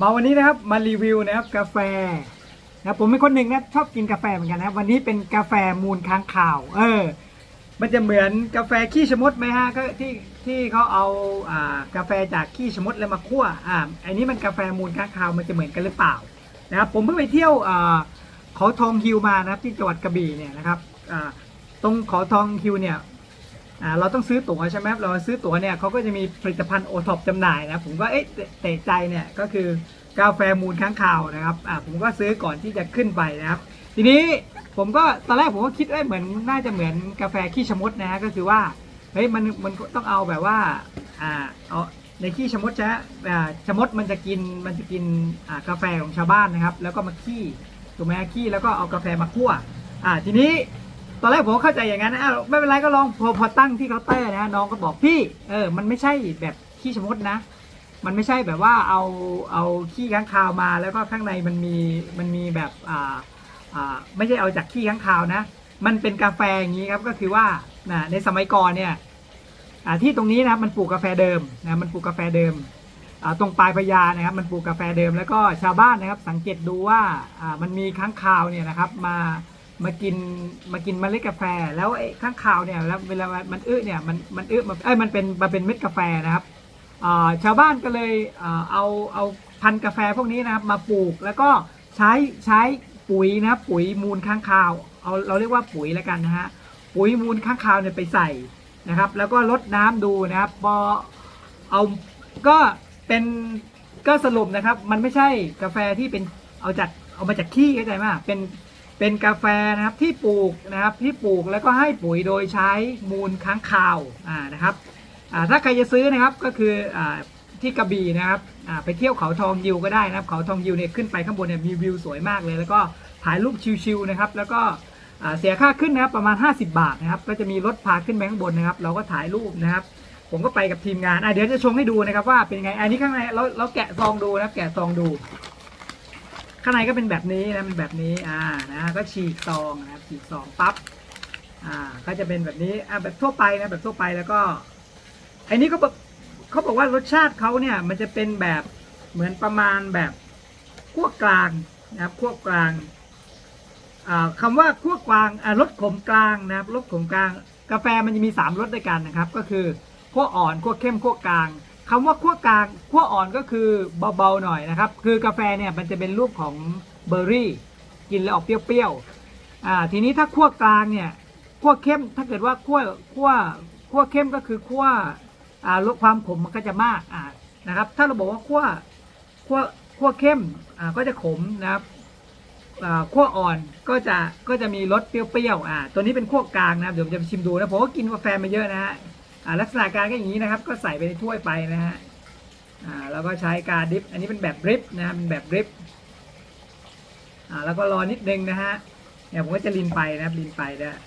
มาวันนี้นะครับมารีวิวนะครับกาแฟนะผมเป็นคนหนึ่งนะชอบกินกาแฟเหมือนกันนะวันนี้เป็นกาแฟมูลค้างคาว เออ มันจะเหมือนกาแฟขี้ชมดไหมฮะก็ที่ที่เขาเอาอ่ากาแฟจากขี้ชมดแล้วมาคั่วอ่าอันนี้มันกาแฟมูลค้างคาวมันจะเหมือนกันหรือเปล่านะครับผมเพิ่งไปเที่ยวอ่าเขาทองฮิวมานะครับที่จังหวัดกระบี่เนี่ยนะครับอ่าตรงเขาทองฮิวเนี่ย อ่าเราต้องซื้อตั๋วใช่ไหมเราซื้อตั๋วเนี่ยเขาก็จะมีผลิตภัณฑ์โอท็อปจำหน่ายนะผมก็เอ๊ะเตะใจเนี่ยก็คือกาแฟมูลค้างคาวนะครับอ่าผมก็ซื้อก่อนที่จะขึ้นไปนะครับ ทีนี้ผมก็ตอนแรกผมก็คิดว่าเหมือนน่าจะเหมือนกาแฟขี้ชะมดนะฮะก็คือว่าเฮ้ยมันมันต้องเอาแบบว่าอ่าเอาในขี้ชะมดจะอ่าชะมดมันจะกินมันจะกินอ่ากาแฟของชาวบ้านนะครับ แล้วก็มาขี้ถูกไหมขี้แล้วก็เอากาแฟมาคั่วอ่าทีนี้ ตอนแรกผมเข้าใจอย่างนั้นนะอ้าวไม่เป็นไรก็ลองพอพอตั้งที่เคาน์เตอร์นะน้องก็บอกพี่ เออ มันไม่ใช่แบบขี้ชะมดนะ มันไม่ใช่แบบว่าเอาเอาขี้ค้างคาวมาแล้วก็ข้างในมันมีมันมีแบบอ่าอ่าไม่ใช่เอาจากขี้ข้างคาวนะ มันเป็นกาแฟอย่างนี้ครับก็คือว่านะในสมัยก่อนเนี่ยอ่าที่ตรงนี้นะครับมันปลูกกาแฟเดิมนะมันปลูกกาแฟเดิมอ่าตรงปลายพญานะครับมันปลูกกาแฟเดิมแล้วก็ชาวบ้านนะครับ สังเกตดูว่าอ่ามันมีค้างคาวเนี่ยนะครับมา มากินมากินเมล็ดกาแฟ แล้วไอ้ค้างคาวเนี่ยแล้วเวลามันอื้อเนี่ยมันมันอื้อมาเอ้ยมันเป็นมาเป็นเม็ดกาแฟนะครับชาวบ้านก็เลยเอาเอาพันธุ์กาแฟพวกนี้นะครับมาปลูกแล้วก็ใช้ใช้ปุ๋ยนะครับปุ๋ยมูลค้างคาวเอาเราเรียกว่าปุ๋ยแล้วกันนะฮะปุ๋ยมูลค้างคาวเนี่ยไปใส่นะครับ แล้วก็ลดน้ำดูนะครับพอเอาก็เป็นก็สรุปนะครับ มันไม่ใช่กาแฟที่เป็นเอาจากเอามาจากขี้เข้าใจไหมเป็น เป็นกาแฟนะครับที่ปลูกนะครับที่ปลูกแล้วก็ให้ปุ๋ยโดยใช้มูลค้างคาวอ่านะครับอ่าถ้าใครจะซื้อนะครับก็คืออ่าที่กระบี่นะครับอ่าไปเที่ยวเขาทองยิวก็ได้นะครับ เขาทองยิวเนี่ยขึ้นไปข้างบนเนี่ยมีวิวสวยมากเลย แล้วก็ถ่ายรูปชิลๆนะครับ แล้วก็เสียค่าขึ้นนะครับประมาณ 50 บาทนะครับ ก็จะมีรถพาขึ้นไปข้างบนนะครับ เราก็ถ่ายรูปนะครับ ผมก็ไปกับทีมงานอะเดี๋ยวจะชงให้ดูนะครับว่าเป็นไง อันนี้ข้างในเราเราแกะซองดูนะครับ แกะซองดู ข้างในก็เป็นแบบนี้นะเป็นแบบนี้อ่านะก็ฉีกซองนะครับฉีกซองปั๊บอ่าก็จะเป็นแบบนี้อ่าแบบทั่วไปนะแบบทั่วไปแล้วก็อันนี้ก็แบบเขาบอกว่ารสชาติเขาเนี่ยมันจะเป็นแบบเหมือนประมาณแบบขั้วกลางนะครับขั้วกลางอ่าคำว่าขั้วกลางอ่ารสขมกลางนะครับรสขมกลาง กาแฟมันจะมีสามรสด้วยกันนะครับ ก็คือขั้วอ่อนขั้วเข้มขั้วกลาง คำว่าขั้วกลางขั้วอ่อนก็คือเบาๆหน่อยนะครับ คือกาแฟเนี่ยมันจะเป็นรูปของเบอร์รี่ กินแล้วออกเปรี้ยวๆอ่าทีนี้ถ้าขั้วกลางเนี่ยขั้วเข้มถ้าเกิดว่าขั้วขั้วขั้วเข้มก็คือขั้วอ่าลดความขมมันก็จะมากอ่านะครับ ถ้าเราบอกว่าขั้วขั้วขั้วเข้มอ่าก็จะขมนะครับขั้วอ่อนก็จะก็จะมีรสเปรี้ยวๆอ่าตัวนี้เป็นขั้วกลางนะครับเดี๋ยวผมจะชิมดูนะผมก็กินกาแฟมาเยอะนะฮะ ลักษณะการก็อย่างนี้นะครับ ก็ใส่ไปในถ้วยไปนะฮะแล้วก็ใช้การดิฟ อันนี้เป็นแบบดริฟนะฮะเป็นแบบดริฟแล้วก็รอนิดนึงนะฮะเนี่ยผมก็จะลินไปนะครับลินไปนะ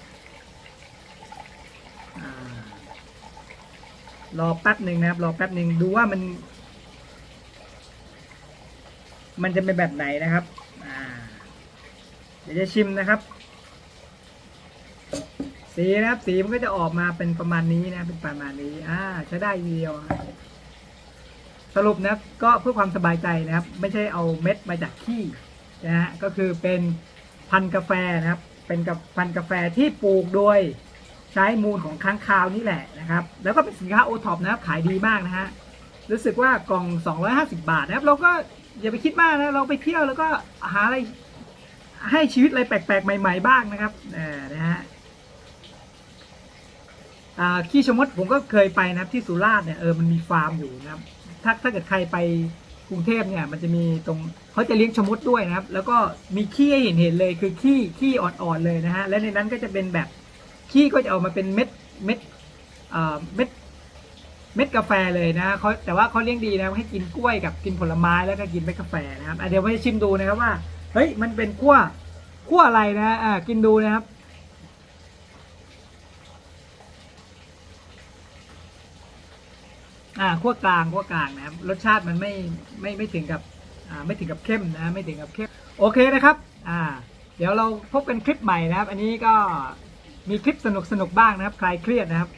รอแป๊บหนึ่งนะครับ รอแป๊บหนึ่งดูว่ามัน มันจะเป็นแบบไหนนะครับเดี๋ยวจะชิมนะครับ สีนะครับสีมันก็จะออกมาเป็นประมาณนี้นะเป็นประมาณนี้ อ่าใช้ได้ทีเดียวสรุปนะครับก็เพื่อความสบายใจนะครับ ไม่ใช่เอาเม็ดมาจากขี้นะฮะก็คือเป็นพันกาแฟนะครับ เป็นกับพันกาแฟที่ปลูกโดยใช้มูลของค้างคาวนี่แหละนะครับ แล้วก็เป็นสินค้าโอท็อปนะครับขายดีมากนะฮะรู้สึกว่ากล่อง 250 บาทนะครับ เราก็อย่าไปคิดมากนะเราไปเที่ยวแล้วก็หาอะไรให้ชีวิตอะไรแปลกๆ ใหม่ ๆ บ้างนะครับเออนะฮะ ขี้ชะมดผมก็เคยไปนะครับที่สุราษฎร์เนี่ยเออมันมีฟาร์มอยู่นะครับ ถ้าถ้าเกิดใครไปกรุงเทพเนี่ยมันจะมีตรงเขาจะเลี้ยงชะมดด้วยนะครับ แล้วก็มีขี้ให้เห็นเห็นเลยคือขี้ขี้อ่อนๆเลยนะฮะและในนั้นก็จะเป็นแบบขี้ก็จะออกมาเป็นเม็ดเม็ดอ่าเม็ดเม็ดกาแฟเลยนะเขาแต่ว่าเขาเลี้ยงดีนะให้กินกล้วยกับกินผลไม้แล้วก็กินเม็ดกาแฟนะครับเดี๋ยวมาชิมดูนะครับว่าเฮ้ยมันเป็นขั้วขั้วอะไรนะอ่ากินดูนะครับ อ่าขั้วกลางขั้วกลางนะครับรสชาติมันไม่ไม่ไม่ถึงกับอ่าไม่ถึงกับเข้มนะไม่ถึงกับเข้มโอเคนะครับอ่าเดี๋ยวเราพบกันคลิปใหม่นะครับ อันนี้ก็มีคลิปสนุกสนุกบ้างนะครับ คลายเครียดนะครับ